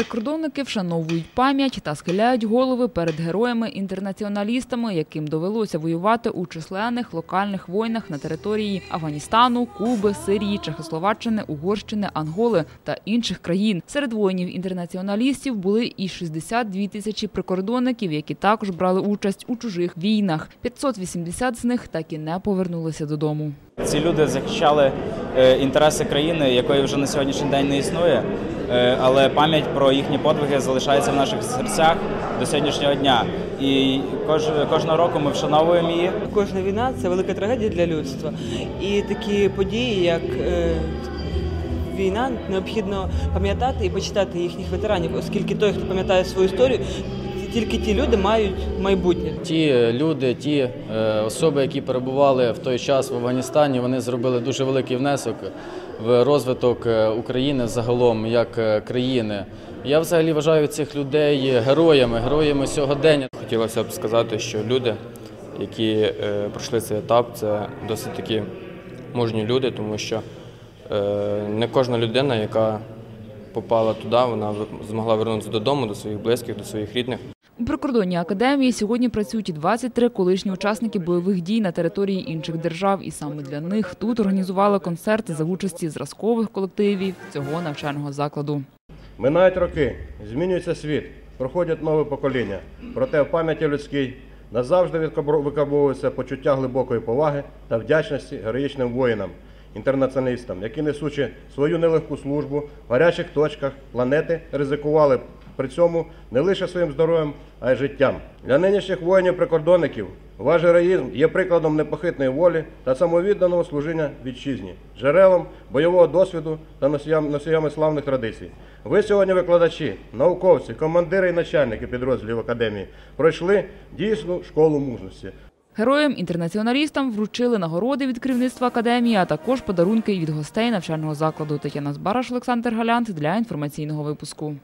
Прикордонники вшановують пам'ять та схиляють голови перед героями-інтернаціоналістами, яким довелося воювати у численних локальних війнах на території Афганістану, Куби, Сирії, Чехословаччини, Угорщини, Анголи та інших країн. Серед воїнів-інтернаціоналістів були і 62 тисячі прикордонників, які також брали участь у чужих війнах. 580 з них так і не повернулися додому. Ці люди захищали е, інтереси країни, якої вже на сьогоднішній день не існує, Е, але пам'ять про їхні подвиги залишається в наших серцях до сьогоднішнього дня. І кож- кожного року ми вшановуємо її. Кожна війна це велика трагедія для людства. І такі події, як е, війна, необхідно пам'ятати і почитати їхніх ветеранів, оскільки той, хто пам'ятає свою історію, тільки ті люди мають майбутнє. Ті люди, ті е, особи, які перебували в той час в Афганістані, вони зробили дуже великий внесок в розвиток е, України загалом як е, країни. Я взагалі вважаю цих людей героями, героями сьогодення. Хотілося б сказати, що люди, які е, пройшли цей етап, це досить такі мужні люди, тому що е, не кожна людина, яка попала туди, вона змогла вернутися додому, до своїх близьких, до своїх рідних. У прикордонній академії сьогодні працюють і 23 колишні учасники бойових дій на території інших держав. І саме для них тут організували концерти за участі зразкових колективів цього навчального закладу. Минають роки, змінюється світ, проходять нове покоління. Проте в пам'яті людській назавжди викарбовується почуття глибокої поваги та вдячності героїчним воїнам, інтернаціоналістам, які несучи свою нелегку службу в гарячих точках планети, ризикували при цьому не лише своїм здоров'ям, а й життям. Для нинішніх воїнів-прикордонників ваш героїзм є прикладом непохитної волі та самовідданого служіння вітчизні, джерелом бойового досвіду та носіям- носіями славних традицій. Ви сьогодні викладачі, науковці, командири і начальники підрозділів академії пройшли дійсну школу мужності. Героям-інтернаціоналістам вручили нагороди від керівництва академії, а також подарунки від гостей навчального закладу. Тетяна Збараш, Олександр Галянт для інформаційного випуску.